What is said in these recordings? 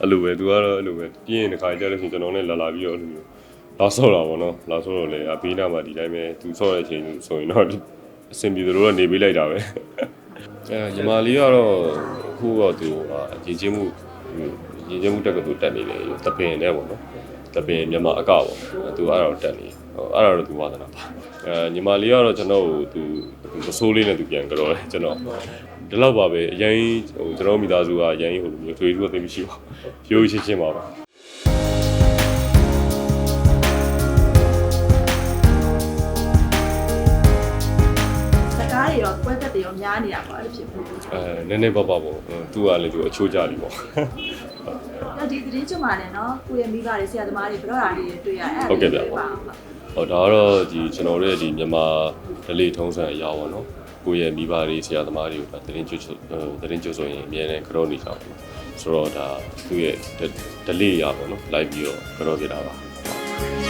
အဲ့လိုပဲသူကတော့အဲ့လိုပဲပြင်းရင်တစ်ခါကြလို့ရှိရင်ကျွန်တော်နဲ့လာလာပြီးတော့အဲ့လိုမျိုးလာဆော့တာပေါ့နော်လာဆော့တော့လေအဘေးနားမှာဒီတိုင်းပဲသူဆော့တဲ့အချိန်ဆိုရင်တော့အဆင်ပြေသလိုတော့နေပေးလိုက်တာပဲအဲညီမလေးကတော့အခုတော့သူဟာရည်ချင်းမှုရည်ချင်းမှုတက်ကသူတက်နေတယ်တပင်နဲ့ပေါ့နော်တပင်မြန်မာအကပေါ့သူအဲ့တော့တက်နေဟိုအဲ့တော့သူဝါသနာပါအဲညီမလေးကတော့ကျွန်တော်ကိုသူမဆိုးလေးနဲ့သူပြန်ကြော်တယ်ကျွန်တော် ဒီလောက်ပါပဲအရင်ဟိုကျွန်တော်မိသားစုကအရင်ဟိုလိုမျိုးထွေးထွေးသိမ်းမရှိပါဘူးရိုးရိုးချင်းချင်းပါပါစကားတွေရောပွဲသက်တွေရောများနေတာပေါ့အဲ့လိုဖြစ်ဘူး။အဲနည်းနည်းပါးပါပေါ့သူကလည်းသူအချိုးကြပြီပေါ့တော့ဒီသတင်းကျွမ်းပါနဲ့နော်ကိုယ့်ရဲ့မိဘတွေဆရာသမားတွေဘရော့တာတွေတွေ့ရအဲ့ဟုတ်ကဲ့ဗျပါအောင်ပါဟောဒါကတော့ဒီကျွန်တော်တို့ရဲ့ဒီမြန်မာဒလေးထုံးစံအရာပေါ့နော် ကိုယ့်ရဲ့မိဘတွေဆရာသမားတွေကိုဒါသတင်းကျွတ်ကျွတ်ဟိုသတင်းကျွတ်ဆိုရင်အများနဲ့ကြောနေကြပါဘူးဆိုတော့ဒါသူ့ရဲ့ဒလေးအရာပေါ့နော်လိုက်ပြီးတော့ကြောပြတာပါ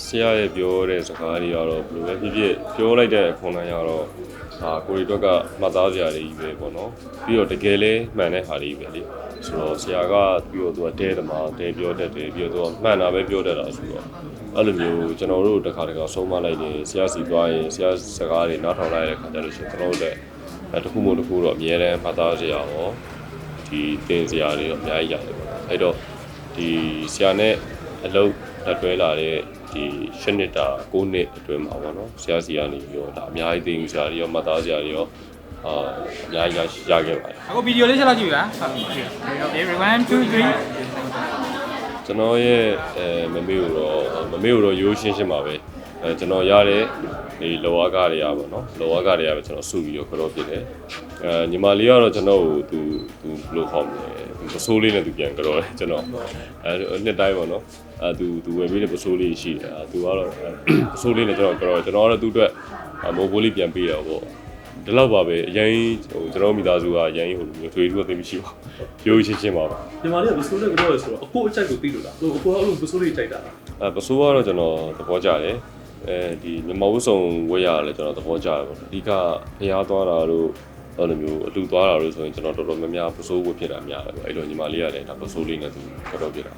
ဆရာရဲ့ပြောတဲ့စကားတွေကတော့ဘယ်လိုပဲဖြစ်ဖြစ်ပြောလိုက်တဲ့ခွန်တိုင်းကတော့ဒါကိုရီတွက်ကမှတ်သားစရာတွေကြီးပဲပေါ့နော်ပြီးတော့တကယ်လဲမှန်တဲ့ဟာတွေကြီးပဲလေဆိုတော့ဆရာကပြီးတော့သူကတဲသမားတဲပြောတတ်တယ်ပြီးတော့သူကမှန်တာပဲပြောတတ်တာဆိုတော့အဲ့လိုမျိုးကျွန်တော်တို့တစ်ခါတခါဆုံးမလိုက်တယ်ဆရာစီသွားရင်ဆရာစကားတွေနားထောင်လိုက်တဲ့ခါကျလို့ရှိရင်ကျွန်တော်တို့လည်းအဲတစ်ခုမို့တစ်ခုတော့အများတန်းမှတ်သားစရာရောဒီသင်စရာတွေတော့အများကြီးရတယ်ပေါ့နော်အဲ့တော့ဒီဆရာနဲ့အလုပ် တက်တွဲလာတဲ့ဒီရှစ်နှစ်တာ9နှစ်အတွင်းမှာပေါ့နော်ဆရာစီကနေပြီးတော့ဒါအများကြီးသင်ယူစရာတွေရောမှတ်သားစရာတွေရောအာအများကြီးရရခဲ့ပါတယ်အခုဗီဒီယိုလေးချက်လောက်ကြည့်ပါဟုတ်ကဲ့1 2 3ကျွန်တော်ရဲ့အဲမမေကိုတော့မမေကိုတော့ရိုးရှင်းရှင်းပါပဲ အဲကျွန်တော်ရတဲ့ဒီလောဝါကတွေကပေါ့နော်လောဝါကတွေကပဲကျွန်တော်စုပြီးတော့ကြောပြစ်တယ်အဲညီမလေးကတော့ကျွန်တော်ကိုသူသူဘယ်လိုခေါ်မလဲသူပစိုးလေးနဲ့သူပြန်ကြောတယ်ကျွန်တော်အဲနှစ်တိုင်းပေါ့နော်အဲသူသူဝယ်ပေးတဲ့ပစိုးလေးရှိတယ်အဲသူကတော့ပစိုးလေးနဲ့ကျွန်တော်ကြောကျွန်တော်ကတော့သူ့အတွက်မိုးဘိုးလေးပြန်ပေးတော့ပေါ့ဒီလောက်ပါပဲအရင်ဟိုကျွန်တော်မိသားစုကအရင်ဟိုလိုမျိုးထွေးထွေးသိမရှိပါဘူးရိုးရှင်းရှင်းပါပါညီမလေးကပစိုးလေးကတော့ဆိုတော့အကိုအကြိုက်ကိုသိလို့လားဟိုအကိုကအဲ့လိုပစိုးလေးကြိုက်တာလားအဲပစိုးကတော့ကျွန်တော်သဘောကျတယ် အဲဒီမြမဝုစုံဝေးရတယ်ကျွန်တော်သဘောကျတယ်ပေါ့အဓိကဖျားသွားတာတို့အဲ့လိုမျိုးအတူသွားတာတို့ဆိုရင်ကျွန်တော်တော်တော်များများပစိုးဝတ်ဖြစ်တာများတယ်ပေါ့အဲ့လိုညီမလေးကလည်းဒါပစိုးလေးနဲ့သူတော်တော်ဖြစ်တာ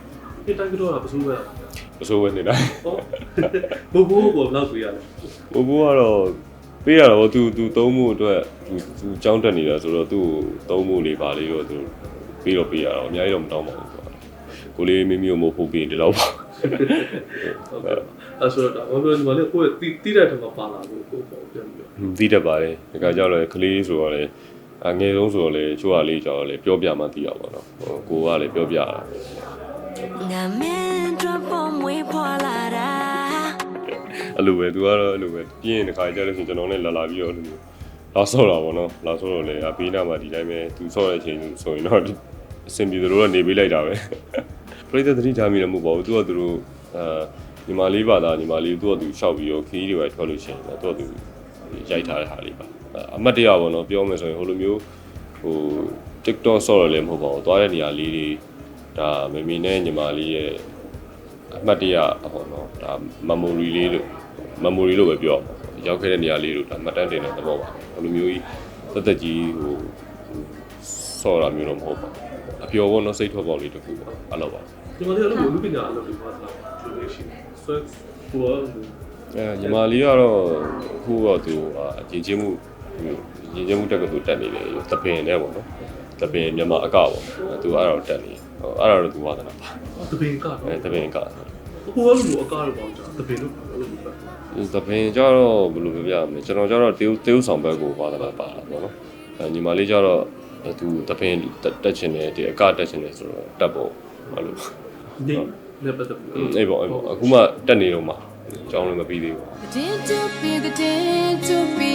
ဒီတိုင်းကတော့ပစိုးပဲပစိုးဝတ်နေတာဟောဘိုးဘိုးကိုနောက်တွေ့ရတယ်ဘိုးဘိုးကတော့ပေးရတော့သူသူသုံးမှုအတွက်သူသူကြောင်းတက်နေတာဆိုတော့သူ့ကိုသုံးမှုလေးပါလေးတော့သူပေးတော့ပေးရတော့အများကြီးတော့မတောင်းပါဘူးဆိုတော့ကိုလေးမိမိကိုမဟုတ်ဘူးပြီးရင်ဒီလောက်ပါဟုတ်ကဲ့ အဲ့ဆိုတော့ဘာလို့ညီမလေးကိုတီးတီးတဲ့ထက်မှာပါလာလို့ကိုပေါ့ပြန်ပြီးတော့သိတတ်ပါတယ်ဒီကကြောက်လဲကလေးဆိုတော့လေအငယ်ဆုံးဆိုတော့လေချိုးရလေးကြောက်လေပြောပြမှသိရပါတော့ဟိုကိုကလည်းပြောပြတာငါမင်းတို့ပုံမွေးဖွာလာတာအဲ့လိုပဲသူကတော့အဲ့လိုပဲပြင်းရင်ဒီကကြောက်လို့ရှိရင်ကျွန်တော်နဲ့လာလာပြီးတော့အဲ့လိုမျိုးလာဆော့တာပေါ့နော်လာဆော့တော့လေအဘေးနားမှာဒီတိုင်းပဲသူဆော့တဲ့အချိန်ဆိုရင်တော့အဆင်ပြေသလိုတော့နေပေးလိုက်တာပဲပြိတ္တသတိထားမိတယ်မဟုတ်ပါဘူးသူကသူတို့အာ ညီမလေးပါသားညီမလေးသူကသူရှောက်ပြီးတော့ခီးတွေပဲထွက်လို့ရှိရင်တော့သူကသူရိုက်ထားတဲ့ဟာလေးပါအမတ်တရပေါ့နော်ပြောမယ်ဆိုရင်ဟိုလိုမျိုးဟို TikTok ဆော့ရလည်းမဟုတ်ပါဘူးသွားတဲ့နေရာလေးတွေဒါမမေနဲ့ညီမလေးရဲ့အမှတ်တရဟောနော်ဒါ memory လေးလို့ memory လို့ပဲပြောအောင်ရောက်ခဲ့တဲ့နေရာလေးလို့ဒါမှတ်တမ်းတင်တဲ့သဘောပါဘယ်လိုမျိုးကြီးသက်သက်ကြီးဟိုဆော့တာမျိုးတော့မဟုတ်ပါဘူးအပျော်ဘောနော်စိတ်ထွက်ပေါက်လေးတစ်ခုပေါ့အဲ့လိုပါ ညီမလေးကအဲ့လိုလူပညာအလုပ်တွေပါလာသူလေးရှိတယ်ဆိုတော့ကိုကအဲညီမလေးကတော့အခုတော့သူဟာရည်ချင်းမှုရည်ချင်းမှုတက်ကသူတက်နေတယ်တပင်နဲ့ပေါ့နော်တပင်မြန်မာအကပေါ့သူအဲ့တော့တက်နေဟိုအဲ့တော့သူဝါသနာပါတပင်ကတော့အဲတပင်ကကိုကအဲ့လိုအကားတော့ပေါ့ကြာတပင်လို့အဲ့လိုပဲတပင်ကြတော့ဘယ်လိုပြောပြမလဲကျွန်တော်ကြတော့တေးတေးဥဆောင်ဘက်ကိုဝါသနာပါတာပေါ့နော်အဲညီမလေးကြတော့သူတပင်တက်ချင်တယ်ဒီအကတက်ချင်တယ်ဆိုတော့တက်ဖို့အဲ့လို နေလည်းပတ်သက်ပြီးအေးပေါ့အေးပေါ့အခုမှတက်နေတော့မှအကြောင်းလည်းမပြီးသေးဘူးတင်တူပီတင်တူပီ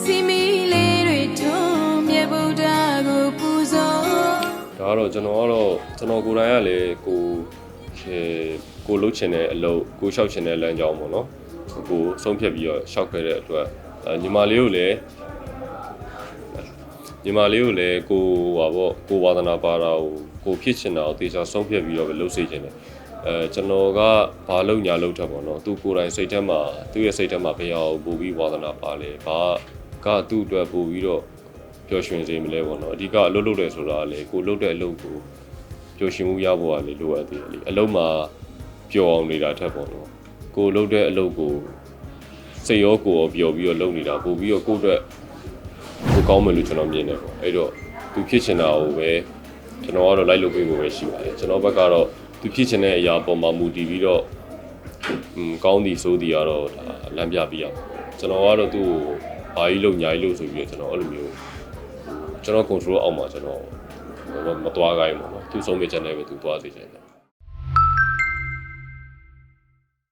စီမီလေးတွေထုံးမြေဗုဒ္ဓကိုပူဇော်ဒါကတော့ကျွန်တော်ကတော့ကျွန်တော်ကိုယ်တိုင်ကလည်းကိုအဲကိုလှုပ်ချင်တဲ့အလုပ်ကိုလျှောက်ချင်တဲ့လမ်းကြောင်းပေါ့နော်ကိုဆုံးဖြတ်ပြီးတော့လျှောက်ခဲ့တဲ့အတွက်အဲညီမလေးကိုလည်း ညီမလေးကိုလည်းကိုဟာပေါ့ကိုဝါသနာပါတာကိုကိုဖြစ်ချင်တာကိုတေချာဆုံးဖြတ်ပြီးတော့ပဲလှုပ်စေချင်တယ်အဲကျွန်တော်ကဘာလုပ်ညာလုပ်ထက်ပေါ့နော်သူကိုယ်တိုင်စိတ်ထဲမှာသူ့ရဲ့စိတ်ထဲမှာဘယ်ဟာကိုပို့ပြီးဝါသနာပါလဲဘာကသူ့အတွက်ပို့ပြီးတော့ပျော်ရွှင်စေမလဲပေါ့နော်အဓိကအလုပ်လုပ်တယ်ဆိုတာကလေကိုလုပ်တဲ့အလုပ်ကိုပျော်ရွှင်မှုရဖို့ကလေလိုအပ်သေးတယ်လေအလုပ်မှာပျော်အောင်နေတာထက်ပေါ့နော်ကိုလုပ်တဲ့အလုပ်ကိုစိတ်ရောကိုယ်ရောပျော်ပြီးတော့လုပ်နေတာပို့ပြီးတော့ကိုယ့်အတွက် ကိုကောင်းမယ်လို့ကျွန်တော်မြင်တယ်ပေါ့အဲ့တော့သူဖြစ်ချင်တာကိုပဲကျွန်တော်ကတော့လိုက်လုပ်ပေးဖို့ပဲရှိပါတယ်ကျွန်တော်ဘက်ကတော့သူဖြစ်ချင်တဲ့အရာပေါ်မှာမူတည်ပြီးတော့อืมကောင်းသည်ဆိုသည်ကတော့ဒါလမ်းပြပြရမှာကျွန်တော်ကတော့သူ့ကိုဘာကြီးလို့ညာကြီးလို့ဆိုပြီးတော့ကျွန်တော်အဲ့လိုမျိုးကျွန်တော် control အောက်မှာကျွန်တော်မမသွားခိုင်းဘူးပေါ့နော်သူဆုံးဖြတ်ချက်နဲ့ပဲသူသွားစေချင်တယ်